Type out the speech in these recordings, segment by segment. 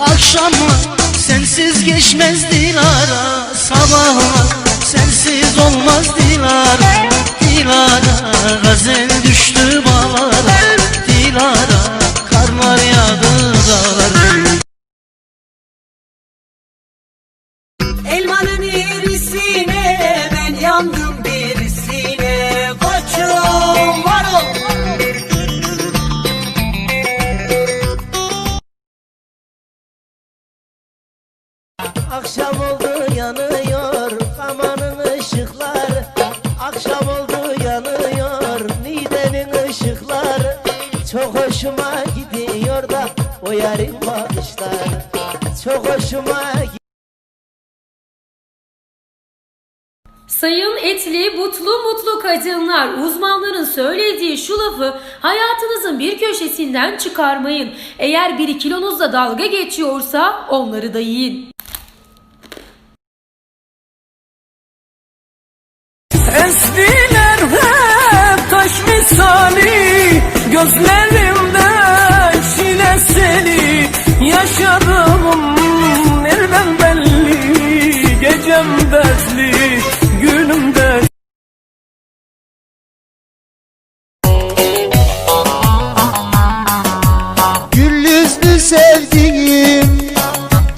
Akşamlar sensiz geçmez Dilara Sabahlar sensiz olmaz Dilara Dilara gazel düştü bağlara Çok hoşuma gidiyor da o yarın bakışlar Çok hoşuma Sayın etli, butlu, mutlu kadınlar, uzmanların söylediği şu lafı hayatınızın bir köşesinden çıkarmayın. Eğer biri kilonuzla dalga geçiyorsa onları da yiyin. Eskiler hep taş misali Gözlerimde şile seni Yaşadığım nereden belli Gecem dertli günüm dertli. Gül yüzlü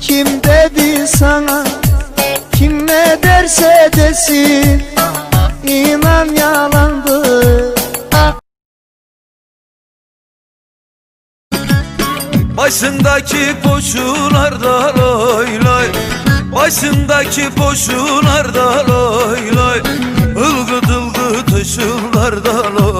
Kim dedi sana? Kim ne derse desin İnan yalandı. Başındaki poşularda loy loy. Başındaki poşularda loy loy. Ilgıt ılgıt ışıllarda loy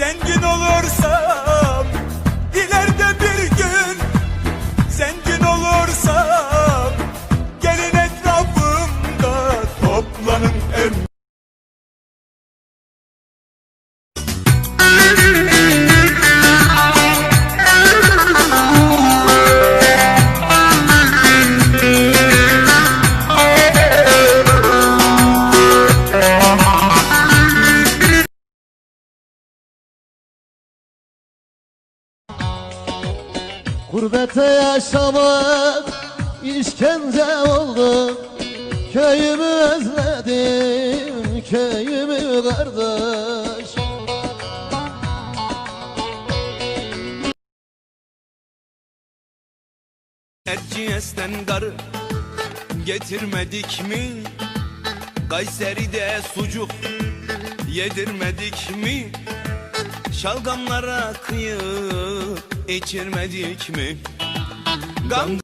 zengin olursam Gurbete yaşamak işkence oldu Köyümü özledim köyümü kardeş Erciyes'ten garı getirmedik mi? Kayseri'de sucuk yedirmedik mi? Şalgamlara kıyı içirmedik mi? Gamze